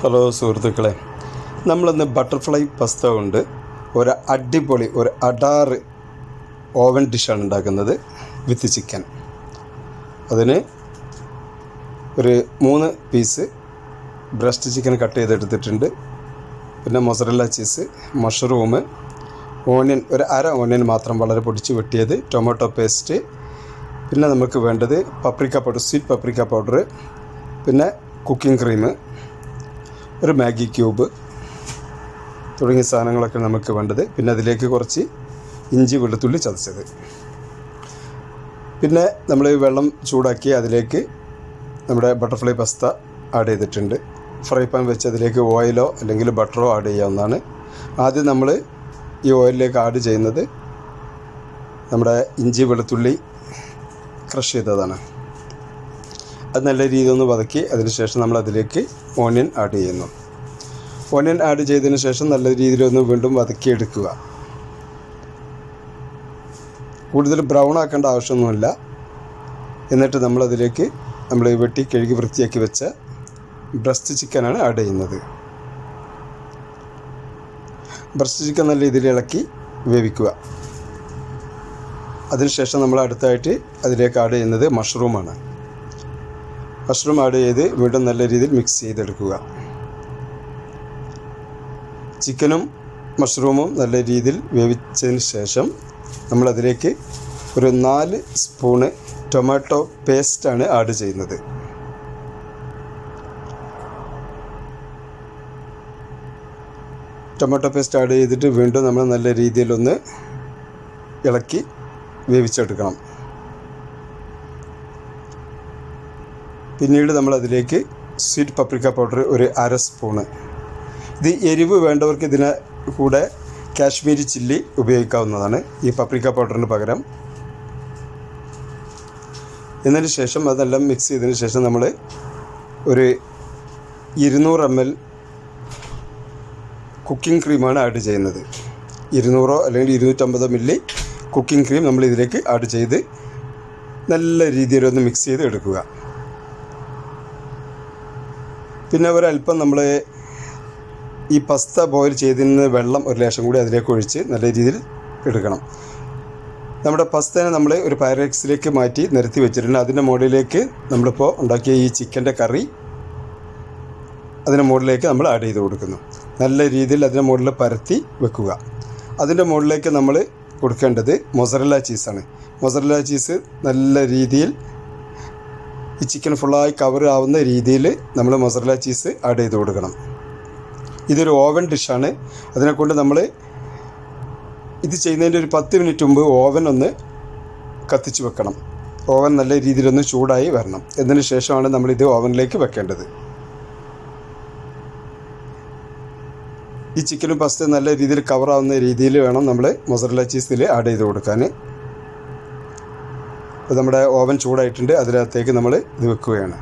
Hello സുഹൃത്തുക്കളെ നമ്മളിന്ന് butterfly pasta കൊണ്ട് ഒരു അടിപൊളി ഒരു അടാറ് ഓവൻ ഡിഷാണ് ഉണ്ടാക്കുന്നത് വിത്ത് ചിക്കൻ അതിന് ഒരു മൂന്ന് പീസ് ബ്രസ്റ്റ് ചിക്കൻ കട്ട് ചെയ്തെടുത്തിട്ടുണ്ട്. പിന്നെ മൊസറല്ല ചീസ് മഷ്റൂം ഓണിയൻ ഒരു അര ഓണിയൻ മാത്രം വളരെ പൊടിച്ച് വെട്ടിയത് ടൊമാറ്റോ പേസ്റ്റ് പിന്നെ നമുക്ക് വേണ്ടത് paprika powder sweet paprika powder പിന്നെ കുക്കിംഗ് ക്രീം ഒരു മാഗി ക്യൂബ് തുടങ്ങിയ സാധനങ്ങളൊക്കെ നമുക്ക് വേണ്ടത്. പിന്നെ അതിലേക്ക് കുറച്ച് ഇഞ്ചി വെളുത്തുള്ളി ചതച്ചത്. പിന്നെ നമ്മൾ ഈ വെള്ളം ചൂടാക്കി അതിലേക്ക് നമ്മുടെ ബട്ടർഫ്ലൈ പസ്ത ആഡ് ചെയ്തിട്ടുണ്ട്. ഫ്രൈ പാൻ വെച്ച് അതിലേക്ക് ഓയിലോ അല്ലെങ്കിൽ ബട്ടറോ ആഡ് ചെയ്യാവുന്നതാണ്. ആദ്യം നമ്മൾ ഈ ഓയിലിലേക്ക് ആഡ് ചെയ്യുന്നത് നമ്മുടെ ഇഞ്ചി വെളുത്തുള്ളി ക്രഷ് ചെയ്തതാണ്. അത് നല്ല രീതിയിൽ ഒന്ന് വതക്കി അതിനുശേഷം നമ്മൾ അതിലേക്ക് ഓണിയൻ ആഡ് ചെയ്യുന്നു. ഓണിയൻ ആഡ് ചെയ്തതിന് ശേഷം നല്ല രീതിയിലൊന്ന് വീണ്ടും വതക്കിയെടുക്കുക കൂടുതൽ ബ്രൗൺ ആക്കേണ്ട ആവശ്യമൊന്നുമില്ല. എന്നിട്ട് നമ്മളതിലേക്ക് നമ്മൾ വെട്ടി കഴുകി വൃത്തിയാക്കി വെച്ച ബ്രസ്റ്റ് ചിക്കനാണ് ആഡ് ചെയ്യുന്നത്. ബ്രസ്റ്റ് ചിക്കൻ നല്ല രീതിയിൽ ഇളക്കി വേവിക്കുക. അതിനുശേഷം നമ്മൾ അടുത്തായിട്ട് അതിലേക്ക് ആഡ് ചെയ്യുന്നത് മഷ്റൂമാണ് മഷ്റൂം ആഡ് ചെയ്ത് വീണ്ടും നല്ല രീതിയിൽ മിക്സ് ചെയ്തെടുക്കുക. ചിക്കനും മഷ്റൂമും നല്ല രീതിയിൽ വേവിച്ചതിന് ശേഷം നമ്മളതിലേക്ക് ഒരു നാല് സ്പൂണ് ടൊമാറ്റോ പേസ്റ്റാണ് ആഡ് ചെയ്യുന്നത്. ടൊമാറ്റോ പേസ്റ്റ് ആഡ് ചെയ്തിട്ട് വീണ്ടും നമ്മൾ നല്ല രീതിയിലൊന്ന് ഇളക്കി വേവിച്ചെടുക്കണം. പിന്നീട് നമ്മൾ അതിലേക്ക് സ്വീറ്റ് പപ്രിക്ക പൗഡർ ഒരു അര സ്പൂണ്. ഇത് എരിവ് വേണ്ടവർക്ക് ഇതിന് കൂടെ കാശ്മീരി ചില്ലി ഉപയോഗിക്കാവുന്നതാണ് ഈ പപ്രിക്ക പൗഡറിന് പകരം. എന്നതിന് ശേഷം അതെല്ലാം മിക്സ് ചെയ്തതിന് ശേഷം നമ്മൾ ഒരു ഇരുന്നൂറ് എം എൽ കുക്കിംഗ് ക്രീമാണ് ആഡ് ചെയ്യുന്നത്. ഇരുന്നൂറോ അല്ലെങ്കിൽ ഇരുന്നൂറ്റമ്പതോ മില്ലി കുക്കിംഗ് ക്രീം നമ്മൾ ഇതിലേക്ക് ആഡ് ചെയ്ത് നല്ല രീതിയിലൊന്ന് മിക്സ് ചെയ്ത് എടുക്കുക പിന്നെ ഒരല്പം നമ്മൾ ഈ പസ്ത ബോയിൽ ചെയ്തിരുന്ന വെള്ളം ഒരു ലേശം കൂടി അതിലേക്ക് ഒഴിച്ച് നല്ല രീതിയിൽ എടുക്കണം. നമ്മുടെ പസ്തനെ നമ്മൾ ഒരു പാരക്സിലേക്ക് മാറ്റി നിരത്തി വെച്ചിട്ടുണ്ട്. അതിന്റെ മുകളിലേക്ക് നമ്മളിപ്പോൾ ഉണ്ടാക്കിയ ഈ ചിക്കന്റെ കറി അതിന്റെ മുകളിലേക്ക് നമ്മൾ ആഡ് ചെയ്ത് കൊടുക്കുന്നു. നല്ല രീതിയിൽ അതിന്റെ മുകളിൽ പരത്തി വെക്കുക. അതിന്റെ മുകളിലേക്ക് നമ്മൾ കൊടുക്കേണ്ടത് മൊസറല്ല ചീസാണ് മൊസറല്ല ചീസ് നല്ല രീതിയിൽ ഈ ചിക്കൻ ഫുള്ളായി കവർ ആവുന്ന രീതിയിൽ നമ്മൾ മസാല ചീസ് ആഡ് ചെയ്ത് കൊടുക്കണം. ഇതൊരു ഓവൻ ഡിഷാണ് അതിനെക്കൊണ്ട് നമ്മൾ ഇത് ചെയ്യുന്നതിന്റെ ഒരു പത്ത് മിനിറ്റ് മുമ്പ് ഓവൻ ഒന്ന് കത്തിച്ച് വെക്കണം. ഓവൻ നല്ല രീതിയിലൊന്ന് ചൂടായി വരണം. എന്നതിന് ശേഷമാണ് നമ്മൾ ഇത് ഓവനിലേക്ക് വെക്കേണ്ടത്. ഈ ചിക്കനും പസ്ത നല്ല രീതിയിൽ കവറാവുന്ന രീതിയിൽ വേണം നമ്മൾ മൊസറല ചീസിൽ ആഡ് ചെയ്ത് കൊടുക്കാൻ. അപ്പോൾ നമ്മുടെ ഓവൻ ചൂടായിട്ടുണ്ട് അതിനകത്തേക്ക് നമ്മൾ ഇത് വെക്കുകയാണ്.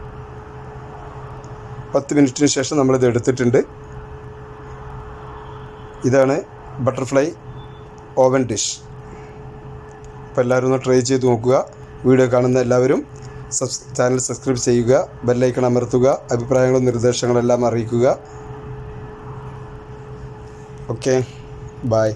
പത്ത് മിനിറ്റിന് ശേഷം നമ്മളിത് എടുത്തിട്ടുണ്ട്. ഇതാണ് ബട്ടർഫ്ലൈ ഓവൻ ഡിഷ്. അപ്പോൾ എല്ലാവരും ഒന്ന് ട്രൈ ചെയ്ത് നോക്കുക. വീഡിയോ കാണുന്ന എല്ലാവരും സബ്സ് ചാനൽ സബ്സ്ക്രൈബ് ചെയ്യുക ബെല്ലൈക്കൺ അമർത്തുക അഭിപ്രായങ്ങളും നിർദ്ദേശങ്ങളെല്ലാം അറിയിക്കുക. Okay bye